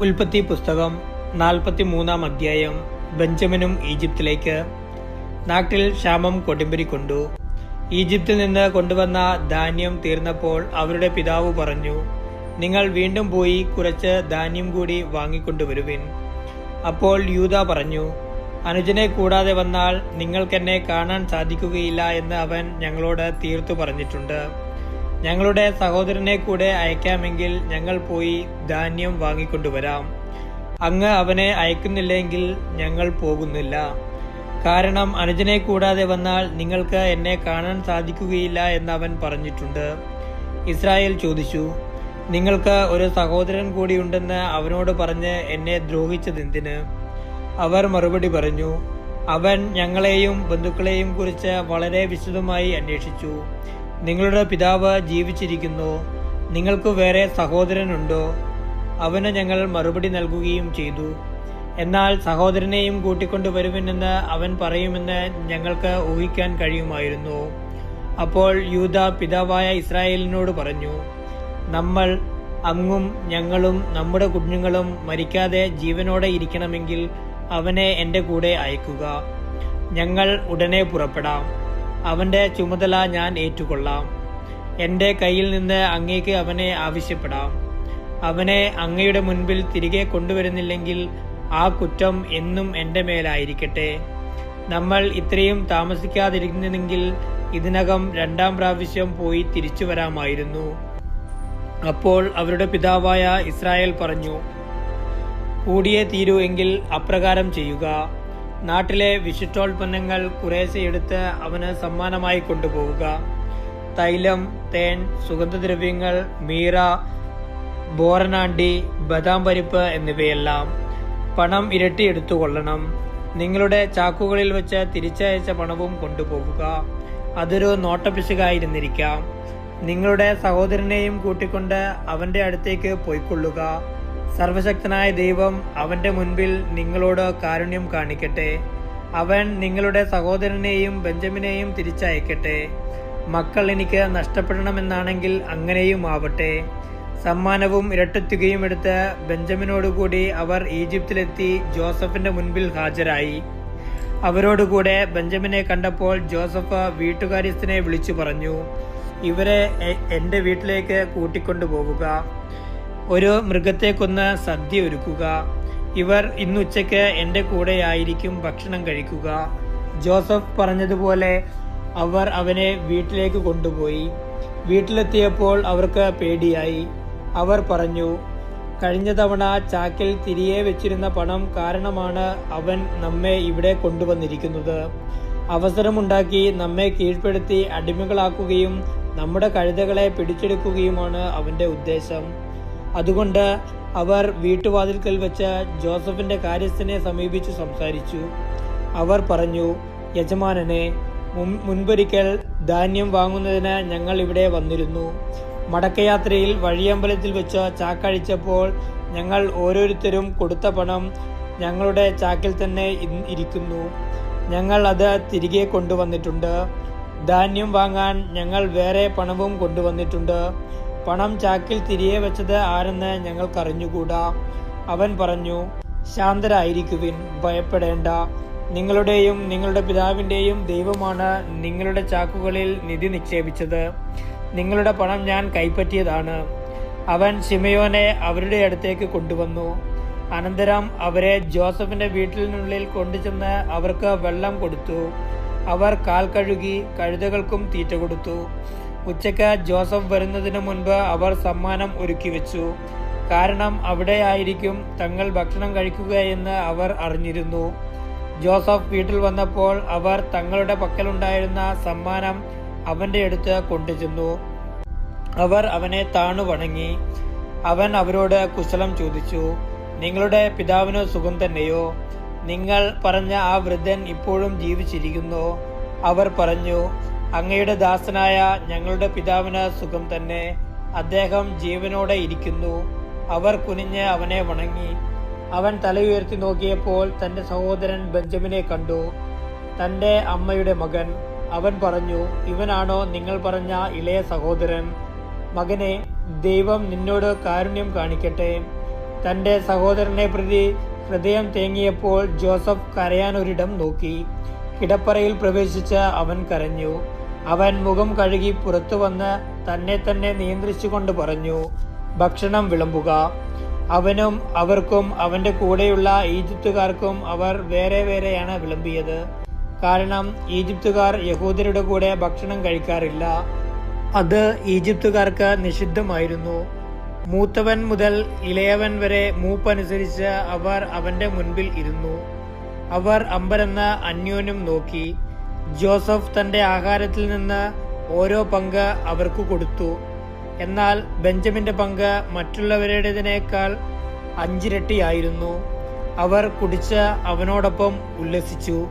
ഉൽപ്പത്തി പുസ്തകം നാൽപ്പത്തി മൂന്നാം അധ്യായം ബെഞ്ചമിനും ഈജിപ്തിലേക്ക്. നാട്ടിൽ ക്ഷാമം കൊടുമ്പിരിക്കൊണ്ടു ഈജിപ്തിൽ നിന്ന് കൊണ്ടുവന്ന ധാന്യം തീർന്നപ്പോൾ അവരുടെ പിതാവ് പറഞ്ഞു നിങ്ങൾ വീണ്ടും പോയി കുറച്ച് ധാന്യം കൂടി വാങ്ങിക്കൊണ്ടുവരുവിൻ. അപ്പോൾ യൂത പറഞ്ഞു അനുജനെ കൂടാതെ വന്നാൽ നിങ്ങൾക്കെന്നെ കാണാൻ സാധിക്കുകയില്ല എന്ന് അവൻ ഞങ്ങളോട് തീർത്തു പറഞ്ഞിട്ടുണ്ട്. ഞങ്ങളുടെ സഹോദരനെ കൂടെ അയക്കാമെങ്കിൽ ഞങ്ങൾ പോയി ധാന്യം വാങ്ങിക്കൊണ്ടുവരാം. അങ്ങ് അവനെ അയക്കുന്നില്ലെങ്കിൽ ഞങ്ങൾ പോകുന്നില്ല. കാരണം അനുജനെ കൂടാതെ വന്നാൽ നിങ്ങൾക്ക് എന്നെ കാണാൻ സാധിക്കുകയില്ല എന്ന് അവൻ പറഞ്ഞിട്ടുണ്ട്. ഇസ്രായേൽ ചോദിച്ചു നിങ്ങൾക്ക് ഒരു സഹോദരൻ കൂടിയുണ്ടെന്ന് അവനോട് പറഞ്ഞ് എന്നെ ദ്രോഹിച്ചതെന്തിന്? അവർ മറുപടി പറഞ്ഞു അവൻ ഞങ്ങളെയും ബന്ധുക്കളെയും കുറിച്ച് വളരെ വിശദമായി അന്വേഷിച്ചു. നിങ്ങളുടെ പിതാവ് ജീവിച്ചിരിക്കുന്നു. നിങ്ങൾക്ക് വേറെ സഹോദരനുണ്ടോ? അവന് ഞങ്ങൾ മറുപടി നൽകുകയും ചെയ്തു. എന്നാൽ സഹോദരനെയും കൂട്ടിക്കൊണ്ടു വരുമെന്ന് അവൻ പറയുമെന്ന് ഞങ്ങൾക്ക് ഊഹിക്കാൻ കഴിയുമായിരുന്നു. അപ്പോൾ യൂത പിതാവായ ഇസ്രായേലിനോട് പറഞ്ഞു നമ്മൾ അങ്ങും ഞങ്ങളും നമ്മുടെ കുഞ്ഞുങ്ങളും മരിക്കാതെ ജീവനോടെ ഇരിക്കണമെങ്കിൽ അവനെ എന്റെ കൂടെ അയക്കുക. ഞങ്ങൾ ഉടനെ പുറപ്പെടാം. അവന്റെ ചുമതല ഞാൻ ഏറ്റുകൊള്ളാം. എന്റെ കയ്യിൽ നിന്ന് അങ്ങേക്ക് അവനെ ആവശ്യപ്പെടാം. അവനെ അങ്ങയുടെ മുൻപിൽ തിരികെ കൊണ്ടുവരുന്നില്ലെങ്കിൽ ആ കുറ്റം എന്നും എന്റെ മേലായിരിക്കട്ടെ. നമ്മൾ ഇത്രയും താമസിക്കാതിരുന്നെങ്കിൽ ഇതിനകം രണ്ടാം പ്രാവശ്യം പോയി തിരിച്ചു വരാമായിരുന്നു. അപ്പോൾ അവരുടെ പിതാവായ ഇസ്രായേൽ പറഞ്ഞു കൂടിയേ തീരൂ എങ്കിൽ അപ്രകാരം ചെയ്യുക. നാട്ടിലെ വിശിഷ്ടോൽപ്പന്നങ്ങൾ കുറേശ്ശെ എടുത്ത് അവന് സമ്മാനമായി കൊണ്ടുപോവുക. തൈലം തേൻ സുഗന്ധദ്രവ്യങ്ങൾ മീറ ബോറനാണ്ടി ബദാം പരിപ്പ് എന്നിവയെല്ലാം പണം ഇരട്ടി എടുത്തുകൊള്ളണം. നിങ്ങളുടെ ചാക്കുകളിൽ വെച്ച് തിരിച്ചയച്ച പണവും കൊണ്ടുപോകുക അതൊരു നോട്ടപ്പിശകായിരുന്നിരിക്കാം നിങ്ങളുടെ സഹോദരനെയും കൂട്ടിക്കൊണ്ട് അവന്റെ അടുത്തേക്ക് പോയിക്കൊള്ളുക. സർവശക്തനായ ദൈവം അവന്റെ മുൻപിൽ നിങ്ങളോട് കാരുണ്യം കാണിക്കട്ടെ. അവൻ നിങ്ങളുടെ സഹോദരനെയും ബെഞ്ചമിനെയും തിരിച്ചയക്കട്ടെ. മക്കൾ എനിക്ക് നഷ്ടപ്പെടണമെന്നാണെങ്കിൽ അങ്ങനെയും ആവട്ടെ. സമ്മാനവും ഇരട്ടത്തുകയും എടുത്ത് ബെഞ്ചമിനോടുകൂടി അവർ ഈജിപ്തിലെത്തി ജോസഫിന്റെ മുൻപിൽ ഹാജരായി. അവരോടുകൂടെ ബെഞ്ചമിനെ കണ്ടപ്പോൾ ജോസഫ് വീട്ടുകാര്യസ്ഥനെ വിളിച്ചു പറഞ്ഞു ഇവരെ എന്റെ വീട്ടിലേക്ക് കൂട്ടിക്കൊണ്ടുപോവുക. ഒരു മൃഗത്തെ കൊന്ന് സദ്യ ഒരുക്കുക ഇവർ ഇന്നുച്ചയ്ക്ക് എന്റെ കൂടെയായിരിക്കും ഭക്ഷണം കഴിക്കുക. ജോസഫ് പറഞ്ഞതുപോലെ അവർ അവനെ വീട്ടിലേക്ക് കൊണ്ടുപോയി. വീട്ടിലെത്തിയപ്പോൾ അവർക്ക് പേടിയായി. അവർ പറഞ്ഞു കഴിഞ്ഞ തവണ ചാക്കിൽ തിരികെ വെച്ചിരുന്ന പണം കാരണമാണ് അവൻ നമ്മെ ഇവിടെ കൊണ്ടുവന്നിരിക്കുന്നത്. അവസരമുണ്ടാക്കി നമ്മെ കീഴ്പ്പെടുത്തി അടിമകളാക്കുകയും നമ്മുടെ കഴുതകളെ പിടിച്ചെടുക്കുകയുമാണ് അവന്റെ ഉദ്ദേശം. അതുകൊണ്ട് അവർ വീട്ടുവാതിൽക്കൽ വെച്ച ജോസഫിന്റെ കാര്യസ്ഥനെ സമീപിച്ചു സംസാരിച്ചു. അവർ പറഞ്ഞു യജമാനനെ മുൻ- മുൻപൊരിക്കൽ ധാന്യം വാങ്ങുന്നതിന് ഞങ്ങൾ ഇവിടെ വന്നിരുന്നു. മടക്കയാത്രയിൽ വഴിയമ്പലത്തിൽ വെച്ച് ചാക്കഴിച്ചപ്പോൾ ഞങ്ങൾ ഓരോരുത്തരും കൊടുത്ത പണം ഞങ്ങളുടെ ചാക്കിൽ തന്നെ ഇരിക്കുന്നു. ഞങ്ങൾ അത് തിരികെ കൊണ്ടുവന്നിട്ടുണ്ട്. ധാന്യം വാങ്ങാൻ ഞങ്ങൾ വേറെ പണവും കൊണ്ടുവന്നിട്ടുണ്ട്. പണം ചാക്കിൽ തിരികെ വെച്ചത് ആരെന്ന് ഞങ്ങൾക്കറിഞ്ഞുകൂടാ. അവൻ പറഞ്ഞു ശാന്തരായിരിക്കുവിൻ ഭയപ്പെടേണ്ട. നിങ്ങളുടെയും നിങ്ങളുടെ പിതാവിന്റെയും ദൈവമാണ് നിങ്ങളുടെ ചാക്കുകളിൽ നിധി നിക്ഷേപിച്ചത്. നിങ്ങളുടെ പണം ഞാൻ കൈപ്പറ്റിയതാണ്. അവൻ ഷിമയോനെ അവരുടെ അടുത്തേക്ക് കൊണ്ടുവന്നു. അനന്തരം അവരെ ജോസഫിന്റെ വീട്ടിനുള്ളിൽ കൊണ്ടുചെന്ന് അവർക്ക് വെള്ളം കൊടുത്തു. അവർ കാൽ കഴുകി കഴുതകൾക്കും തീറ്റ കൊടുത്തു. ഉച്ചയ്ക്ക് ജോസഫ് വരുന്നതിന് മുൻപ് അവർ സമ്മാനം ഒരുക്കി വെച്ചു. കാരണം അവിടെയായിരിക്കും തങ്ങൾ ഭക്ഷണം കഴിക്കുകയെന്ന് അവർ അറിഞ്ഞിരുന്നു. ജോസഫ് വീട്ടിൽ വന്നപ്പോൾ അവർ തങ്ങളുടെ പക്കലുണ്ടായിരുന്ന സമ്മാനം അവന്റെ അടുത്ത് കൊണ്ടുചെന്നു. അവർ അവനെ താണു വണങ്ങി. അവൻ അവരോട് കുശലം ചോദിച്ചു നിങ്ങളുടെ പിതാവിന് സുഖം തന്നെയോ? നിങ്ങൾ പറഞ്ഞ ആ വൃദ്ധൻ ഇപ്പോഴും ജീവിച്ചിരിക്കുന്നു. അവർ പറഞ്ഞു അങ്ങയുടെ ദാസനായ ഞങ്ങളുടെ പിതാവിന് സുഖം തന്നെ. അദ്ദേഹം ജീവനോടെ ഇരിക്കുന്നു. അവർ കുനിഞ്ഞ് അവനെ വണങ്ങി. അവൻ തലയുയർത്തി നോക്കിയപ്പോൾ തന്റെ സഹോദരൻ ബെഞ്ചമിനെ കണ്ടു. തന്റെ അമ്മയുടെ മകൻ. അവൻ പറഞ്ഞു ഇവനാണോ നിങ്ങൾ പറഞ്ഞ ഇളയ സഹോദരൻ? മകനെ ദൈവം നിന്നോട് കാരുണ്യം കാണിക്കട്ടെ. തന്റെ സഹോദരനെ പ്രതി ഹൃദയം തേങ്ങിയപ്പോൾ ജോസഫ് കരയാനൊരിടം നോക്കി. കിടപ്പറയിൽ പ്രവേശിച്ച അവൻ കരഞ്ഞു. അവൻ മുഖം കഴുകി പുറത്തു വന്ന് തന്നെ തന്നെ നിയന്ത്രിച്ചുകൊണ്ട് പറഞ്ഞു ഭക്ഷണം വിളമ്പുക. അവനും അവർക്കും അവന്റെ കൂടെയുള്ള ഈജിപ്തുകാർക്കും അവർ വേറെ വേറെയാണ് വിളമ്പിയത്. കാരണം ഈജിപ്തുകാർ യഹൂദരുടെ കൂടെ ഭക്ഷണം കഴിക്കാറില്ല. അത് ഈജിപ്തുകാർക്ക് നിഷിദ്ധമായിരുന്നു. മൂത്തവൻ മുതൽ ഇളയവൻ വരെ മൂപ്പനുസരിച്ച് അവർ അവന്റെ മുൻപിൽ ഇരുന്നു. അവർ അമ്പരന്ന് അന്യോന്യം നോക്കി. ജോസഫ് തന്റെ ആഹാരത്തിൽ നിന്ന് ഓരോ പങ്ക് അവർക്ക് കൊടുത്തു. എന്നാൽ ബെഞ്ചമിന്റെ പങ്ക് മറ്റുള്ളവരുടേതിനേക്കാൾ അഞ്ചിരട്ടിയായിരുന്നു. അവർ കുടിച്ച് അവനോടൊപ്പം ഉല്ലസിച്ചു.